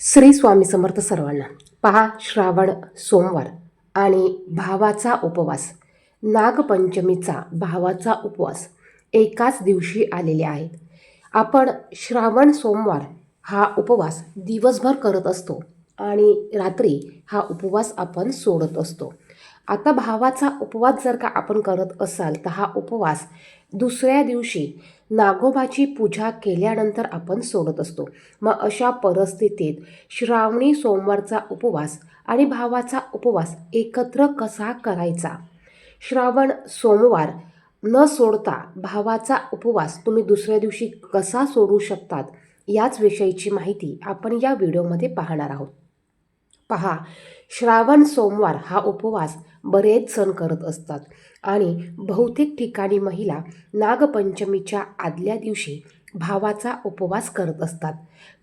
श्री स्वामी समर्थ सर्वांना. पहा श्रावण सोमवार आणि भावाचा उपवास. नागपंचमीचा भावाचा उपवास एकाच दिवशी आलेले आहेत. आपण श्रावण सोमवार हा उपवास दिवसभर करत असतो आणि रात्री हा उपवास आपण सोडत असतो. आता भावाचा उपवास जर का आपण करत असाल तर हा उपवास दुसऱ्या दिवशी नागोबाची पूजा केल्यानंतर आपण सोडत असतो. मग अशा परिस्थितीत श्रावणी सोमवारचा उपवास आणि भावाचा उपवास एकत्र कसा करायचा? श्रावण सोमवार न सोडता भावाचा उपवास तुम्ही दुसऱ्या दिवशी कसा सोडू शकतात? याच विषयीची माहिती आपण या व्हिडिओमध्ये पाहणार आहोत. पहा श्रावण सोमवार हा उपवास बरेच सण करत असतात. आणि बहुतेक ठिकाणी महिला नागपंचमीच्या आदल्या दिवशी भावाचा उपवास करत असतात.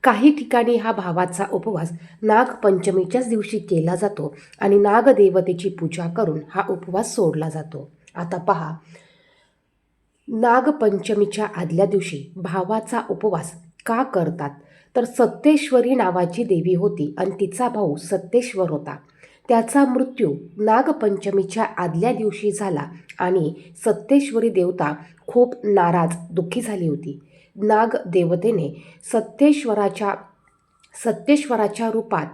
काही ठिकाणी हा भावाचा उपवास नागपंचमीच्याच दिवशी केला जातो आणि नागदेवतेची पूजा करून हा उपवास सोडला जातो. आता पहा नागपंचमीच्या आदल्या दिवशी भावाचा उपवास का करतात? तर सत्तेश्वरी नावाची देवी होती आणि तिचा भाऊ सत्तेश्वर होता. त्याचा मृत्यू नागपंचमीच्या आदल्या दिवशी झाला आणि सत्तेश्वरी देवता खूप नाराज दुःखी झाली होती. नाग देवतेने सत्तेश्वराच्या सत्तेश्वराच्या रूपात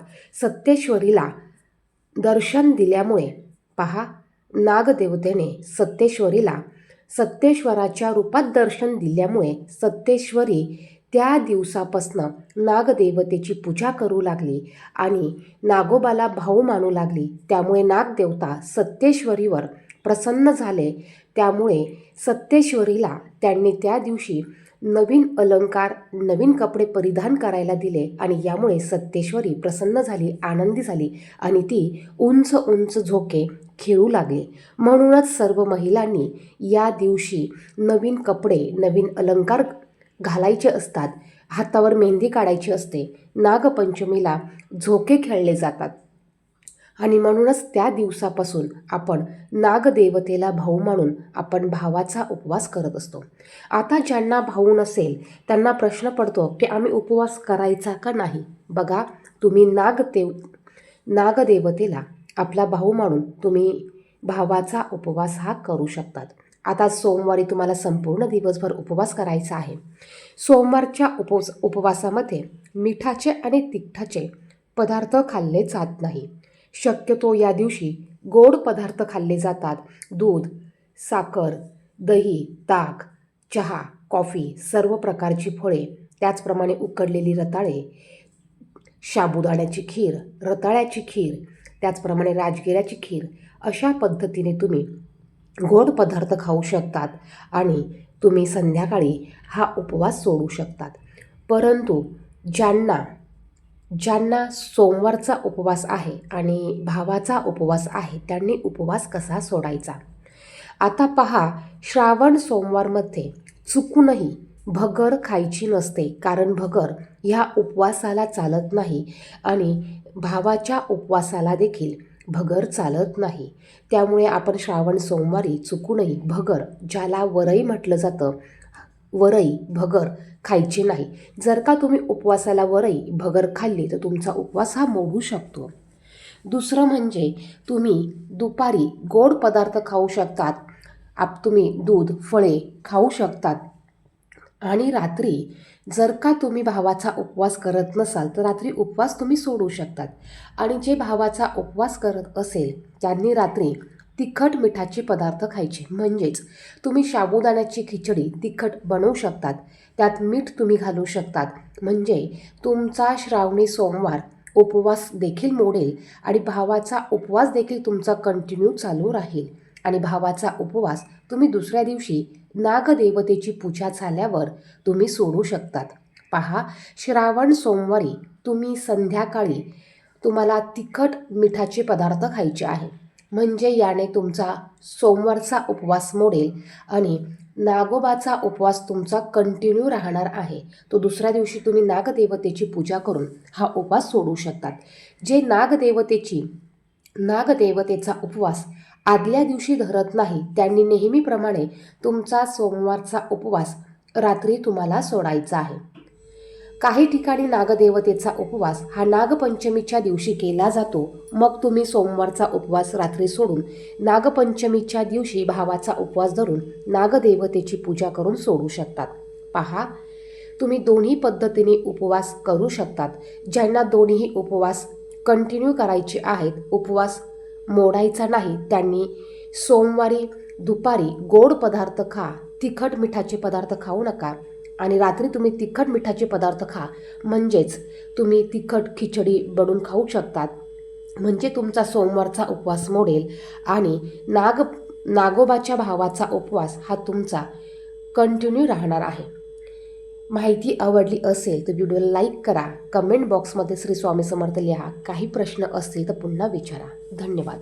सत्तेश्वरीला दर्शन दिल्यामुळे पहा नागदेवतेने सत्तेश्वरीला सत्तेश्वराच्या रूपात दर्शन दिल्यामुळे सत्तेश्वरी त्या दिवसापासनं नागदेवतेची पूजा करू लागली आणि नागोबाला भाऊ मानू लागली. त्यामुळे नागदेवता सत्तेश्वरीवर प्रसन्न झाले. त्यामुळे सत्तेश्वरीला त्यांनी त्या दिवशी नवीन अलंकार नवीन कपडे परिधान करायला दिले आणि यामुळे सत्तेश्वरी प्रसन्न झाली आनंदी झाली आणि ती उंच उंच झोके खेळू लागले. म्हणूनच सर्व महिलांनी या दिवशी नवीन कपडे नवीन अलंकार घालायचे असतात. हातावर मेहंदी काढायची असते. नागपंचमीला झोके खेळले जातात. आणि म्हणूनच त्या दिवसापासून आपण नागदेवतेला भाऊ मानून आपण भावाचा उपवास करत असतो. आता ज्यांना भाऊ नसेल त्यांना प्रश्न पडतो की आम्ही उपवास करायचा का नाही? बघा तुम्ही नागदेव नागदेवतेला आपला भाऊ मानून तुम्ही भावाचा उपवास हा करू शकतात. आता सोमवारी तुम्हाला संपूर्ण दिवसभर उपवास करायचा आहे. सोमवारच्या उपवास उपवासामध्ये मिठाचे आणि तिखटाचे पदार्थ खाल्ले जात नाही. शक्यतो या दिवशी गोड पदार्थ खाल्ले जातात. दूध साखर दही ताक चहा कॉफी सर्व प्रकारची फळे त्याचप्रमाणे उकडलेली रताळे साबुदाण्याची खीर रताळ्याची खीर त्याचप्रमाणे राजगिऱ्याची खीर अशा पद्धतीने तुम्ही गोड पदार्थ खाऊ शकतात आणि तुम्ही संध्याकाळी हा उपवास सोडू शकतात. परंतु ज्यांना ज्यांना सोमवारचा उपवास आहे आणि भावाचा उपवास आहे त्यांनी उपवास कसा सोडायचा? आता पहा श्रावण सोमवारमध्ये चुकूनही भगर खायची नसते कारण भगर ह्या उपवासाला चालत नाही आणि भावाच्या उपवासाला देखील भगर चालत नाही. त्यामुळे आपण श्रावण सोमवारी चुकूनही भगर ज्याला वरई म्हटलं जातं वरई भगर खायची नाही. जर का तुम्ही उपवासाला वरई भगर खाल्ली तर तुमचा उपवास हा मोडू शकतो. दुसरं म्हणजे तुम्ही दुपारी गोड पदार्थ खाऊ शकतात. आप तुम्ही दूध फळे खाऊ शकतात. आणि रात्री जर का तुम्ही भावाचा उपवास करत नसाल तर रात्री उपवास तुम्ही सोडू शकतात. आणि जे भावाचा उपवास करत असेल त्यांनी रात्री तिखट मिठाचे पदार्थ खायचे. म्हणजेच तुम्ही साबुदाण्याची खिचडी तिखट बनवू शकतात. त्यात मीठ तुम्ही घालू शकतात. म्हणजे तुमचा श्रावणी सोमवार उपवास देखील मोडेल आणि भावाचा उपवास देखील तुमचा कंटिन्यू चालू राहील. आणि भावाचा उपवास तुम्ही दुसऱ्या दिवशी नागदेवतेची पूजा झाल्यावर तुम्ही सोडू शकतात. पहा श्रावण सोमवारी तुम्ही संध्याकाळी तुम्हाला तिखट मिठाचे पदार्थ खायचे आहे. म्हणजे याने तुमचा सोमवारचा उपवास मोडेल आणि नागोबाचा उपवास तुमचा कंटिन्यू राहणार आहे. तो दुसऱ्या दिवशी तुम्ही नागदेवतेची पूजा करून हा उपवास सोडू शकतात. जे नागदेवतेची नागदेवतेचा उपवास आदल्या दिवशी धरत नाही त्यांनी नेहमीप्रमाणे तुमचा सोमवारचा उपवास रात्री तुम्हाला सोडायचा आहे. काही ठिकाणी नागदेवतेचा उपवास हा नागपंचमीच्या दिवशी केला जातो. मग तुम्ही सोमवारचा उपवास रात्री सोडून नागपंचमीच्या दिवशी भावाचा उपवास धरून नागदेवतेची पूजा करून सोडू शकतात. पहा तुम्ही दोन्ही पद्धतीने उपवास करू शकतात. ज्यांना दोन्ही उपवास कंटिन्यू करायचे आहेत उपवास मोडायचा नाही. त्यांनी सोमवारी दुपारी गोड पदार्थ खा तिखट मिठाचे पदार्थ खाऊ नका आणि रात्री तुम्ही तिखट मिठाचे पदार्थ खा. म्हणजेच तुम्ही तिखट खिचडी बनवून खाऊ शकतात. म्हणजे तुमचा सोमवारचा उपवास मोडेल आणि नाग नागोबाच्या भावाचा उपवास हा तुमचा कंटिन्यू राहणार आहे. माहिती आवडली असेल तर व्हिडिओला लाईक करा. कमेंट बॉक्समध्ये श्री स्वामी समर्थ लिहा. काही प्रश्न असतील तर पुन्हा विचारा. धन्यवाद.